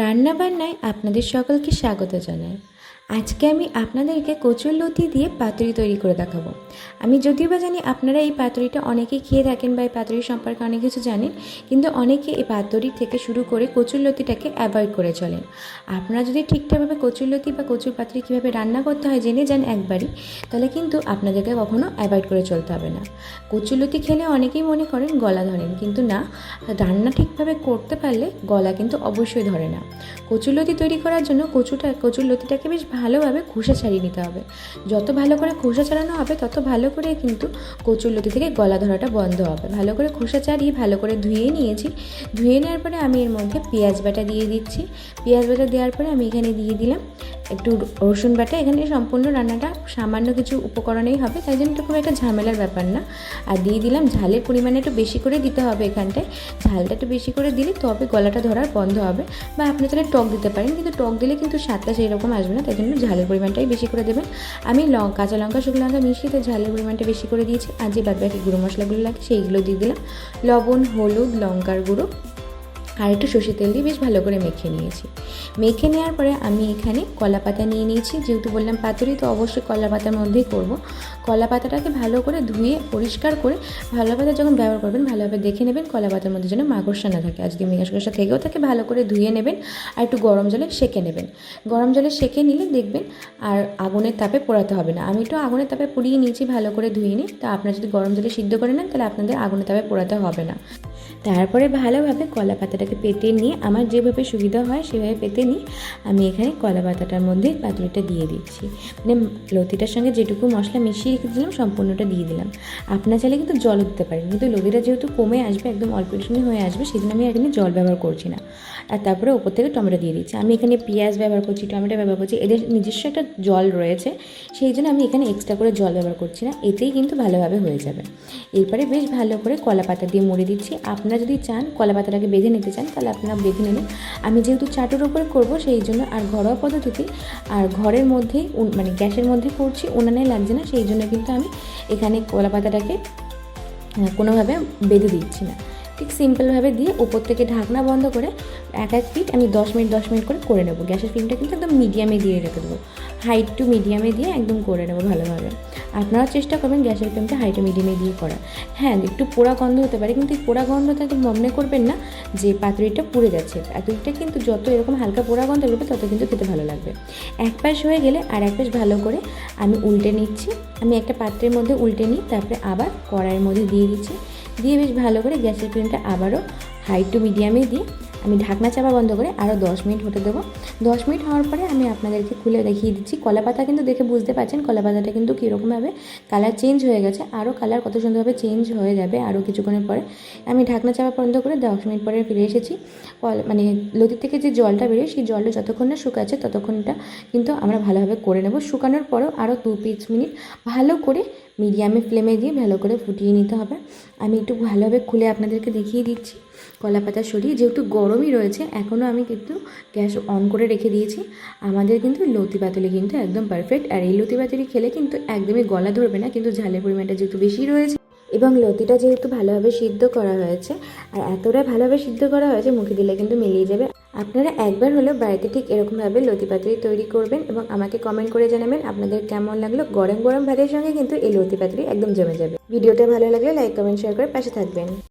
রান্নাবান্নায় আপনাদের সকলকে স্বাগত জানাই। আজকে আমি আপনাদেরকে কচুর লতি দিয়ে পাতুরি তৈরি করে দেখাবো। আমি যদিও বা জানি আপনারা এই পাতুরিটা অনেকেই খেয়ে থাকেন বা এই পাতুরি সম্পর্কে অনেক কিছু জানেন, কিন্তু অনেকে এই পাতুরি থেকে শুরু করে কচুর লতিটাকে অ্যাভয়েড করে চলেন। আপনারা যদি ঠিকঠাকভাবে কচুর লতি বা কচুর পাতুরি কীভাবে রান্না করতে হয় জেনে যান একবারই, তাহলে কিন্তু আপনাদেরকে কখনো অ্যাভয়েড করে চলতে হবে না। কচুর লতি খেলে অনেকেই মনে করেন গলা ধরেন, কিন্তু না, রান্না ঠিকভাবে করতে পারলে গলা কিন্তু অবশ্যই ধরে না। কচুর লতি তৈরি করার জন্য কচুটা, কচুর লতিটাকে বেশ ভালোভাবে খোসা ছাড়িয়ে নিতে হবে। যত ভালো করে খোসা ছাড়ানো হবে, তত ভালো করে কিন্তু কচুর লতি থেকে গলা ধরাটা বন্ধ হবে। ভালো করে খোসা ছাড়িয়ে ভালো করে ধুয়ে নিয়েছি। ধুয়ে নেওয়ার পরে আমি এর মধ্যে পেঁয়াজ বাটা দিয়ে দিচ্ছি। পেঁয়াজ বাটা দেওয়ার পরে আমি এখানে দিয়ে দিলাম একটু রসুন বাটা। এখানে সম্পূর্ণ রান্নাটা সামান্য কিছু উপকরণেই হবে, তাই জন্য এটা খুব একটা ঝামেলার ব্যাপার না। আর দিয়ে দিলাম ঝালের পরিমাণে একটু বেশি করে দিতে হবে এখানটায়। ঝালটা একটু বেশি করে দিলে তবে গলাটা ধরার বন্ধ হবে। বা আপনি তাহলে টক দিতে পারেন, কিন্তু টক দিলে কিন্তু স্বাদটা সেই রকম আসবে না তাই জন্য ঝালের পরিমাণটাই বেশি করে দেবেন। আমি লঙ্কা কাঁচা লঙ্কা, শুকনো লঙ্কা মিশিয়ে তার ঝালের পরিমাণটা বেশি করে দিয়েছি। আর যে বাদবাকি গুঁড়ো মশলাগুলো লাগে সেইগুলো দিয়ে দিলাম। লবণ, হলুদ, লঙ্কার গুঁড়ো। আর একটু সর্ষে তেল দিয়ে বেশ ভালো করে মেখে নিয়েছি। মেখে নেওয়ার পরে আমি এখানে কলা পাতা নিয়ে নিয়েছি। যেহেতু বললাম পাতুরি, তো অবশ্যই কলা পাতার মধ্যেই করব। কলা পাতাটাকে ভালো করে ধুয়ে, পরিষ্কার করে ভালো পাতা যখন ব্যবহার করবেন, ভালোভাবে দেখে নেবেন কলা পাতার মধ্যে যেন মাকড়সা না থাকে। যদি মাকড়সা থেকেও থাকে ভালো করে ধুয়ে নেবেন আর একটু গরম জলে সেঁকে নেবেন। গরম জলে সেঁকে নিলে দেখবেন আর আগুনের তাপে পোড়াতে হবে না। আমি একটু আগুনের তাপে পুড়িয়ে নিয়েছি, ভালো করে ধুয়ে নিই। তা আপনারা যদি গরম জলে সিদ্ধ করে নেন, তাহলে আপনাদের আগুনের তাপে পোড়াতে হবে না। তারপরে ভালোভাবে কলা পাতাটাকে পেতে নিয়ে, আমার যেভাবে সুবিধা হয় সেভাবে পেতে নিয়ে, আমি এখানে কলা পাতাটার মধ্যে পাতুরিটা দিয়ে দিচ্ছি। মানে লতিটার সঙ্গে যেটুকু মশলা মিশিয়ে রেখেছিলাম, সম্পূর্ণটা দিয়ে দিলাম। আপনার চাইলে কিন্তু জল দিতে পারেন, কিন্তু লতিটা যেহেতু কমে আসবে, একদম অল্প একটুখানি হয়ে আসবে জন্য আমি এখানে জল ব্যবহার করছি না। আর তারপরে ওপর থেকে টমেটো দিয়ে দিচ্ছি। আমি এখানে পেঁয়াজ ব্যবহার করছি, টমেটো ব্যবহার করছি, এদের নিজস্ব একটা জল রয়েছে, সেই জন্য আমি এখানে এক্সট্রা করে জল ব্যবহার করছি না, এতেই কিন্তু ভালোভাবে হয়ে যাবে। এরপরে বেশ ভালো করে কলা পাতা দিয়ে মুড়ে দিচ্ছি আপনারা যদি চান কলা পাতাটাকে বেঁধে নিতে চান, তাহলে আপনারা বেঁধে নেবেন। আমি যেহেতু চাটের উপরে করব, সেই জন্য আর ঘরোয়া পদ্ধতিতে আর ঘরের মধ্যেই মানে গ্যাসের মধ্যে করছি, উনানে লাগছে না, সেই জন্য কিন্তু আমি এখানে কলা পাতাটাকে কোনোভাবে বেঁধে দিচ্ছি না। ঠিক সিম্পলভাবে দিয়ে উপর থেকে ঢাকনা বন্ধ করে এক এক ফিট আমি দশ মিনিট দশ মিনিট করে করে নেব। গ্যাসের ফ্লেমটা কিন্তু একদম মিডিয়ামে দিয়ে রেখে দেবো। হাইট টু মিডিয়ামে দিয়ে একদম করে নেব ভালোভাবে। আপনারাও চেষ্টা করবেন গ্যাসের ফ্লেমটা হাই টু মিডিয়ামে দিয়ে করা হ্যাঁ একটু পোড়া গন্ধ হতে পারে, কিন্তু এই পোড়া গন্ধটাকে মনে করবেন না যে পাতুরিটা পুড়ে যাচ্ছে। পাতুরিটা কিন্তু যত এরকম হালকা পোড়া গন্ধ বেরোবে, তত কিন্তু খেতে ভালো লাগবে। এক পাশ হয়ে গেলে আর এক পাশ ভালো করে আমি উল্টে নিচ্ছি। আমি একটা পাত্রের মধ্যে উল্টে নিই, তারপরে আবার কড়াইয়ের মধ্যে দিয়ে দিচ্ছি। দিয়ে বেশ ভালো করে গ্যাসের ফ্লেমটা আবারও হাই টু মিডিয়ামে দিয়ে আমি ঢাকনা চাপা বন্ধ করে আরও দশ মিনিট হতে দেবো। দশ মিনিট হওয়ার পরে আমি আপনাদেরকে খুলে দেখিয়ে দিচ্ছি। কলা পাতা কিন্তু দেখে বুঝতে পারছেন কলা পাতাটা কিন্তু কীরকমভাবে কালার চেঞ্জ হয়ে গেছে আরও কালার কত সুন্দরভাবে চেঞ্জ হয়ে যাবে আরও কিছুক্ষণের পরে। আমি ঢাকনা চাপা বন্ধ করে দশ মিনিট পরে ফিরে এসেছি। কল- মানে লতির থেকে যে জলটা বেরোয় সেই জলটা যতক্ষণ না শুকাচ্ছে ততক্ষণটা কিন্তু আমরা ভালোভাবে করে নেব। শুকানোর পরেও আরও দু পিস মিনিট ভালো করে মিডিয়ামে ফ্লেমে দিয়ে ভালো করে ফুটিয়ে নিতে হবে। আমি একটু ভালোভাবে খুলে আপনাদেরকে দেখিয়ে দিচ্ছি। কলা পাতা সরিয়ে যেহেতু গরমই রয়েছে, এখনও আমি কিন্তু গ্যাস অন করে রেখে দিয়েছি। আমাদের কিন্তু লতি পাতুলি কিন্তু একদম পারফেক্ট আর এই লতি পাতুলি খেলে কিন্তু একদমই গলা ধরবে না, কিন্তু ঝালের পরিমাণটা যেহেতু বেশি রয়েছে এবং লতিটা যেহেতু ভালোভাবে সিদ্ধ করা হয়েছে আর এতটা ভালোভাবে সিদ্ধ করা হয়েছে, মুখে দিলে কিন্তু মিলিয়ে যাবে। আপনারা একবার হলেও বাড়িতে ঠিক এরকমভাবে লতি পাতুরি তৈরি করবেন এবং আমাকে কমেন্ট করে জানাবেন আপনাদের কেমন লাগল। গরম গরম ভাতের সঙ্গে কিন্তু এই লতি পাতুরি একদম জমে যাবে। ভিডিওটা ভালো লাগলে লাইক কমেন্ট শেয়ার করে পাশে থাকবেন।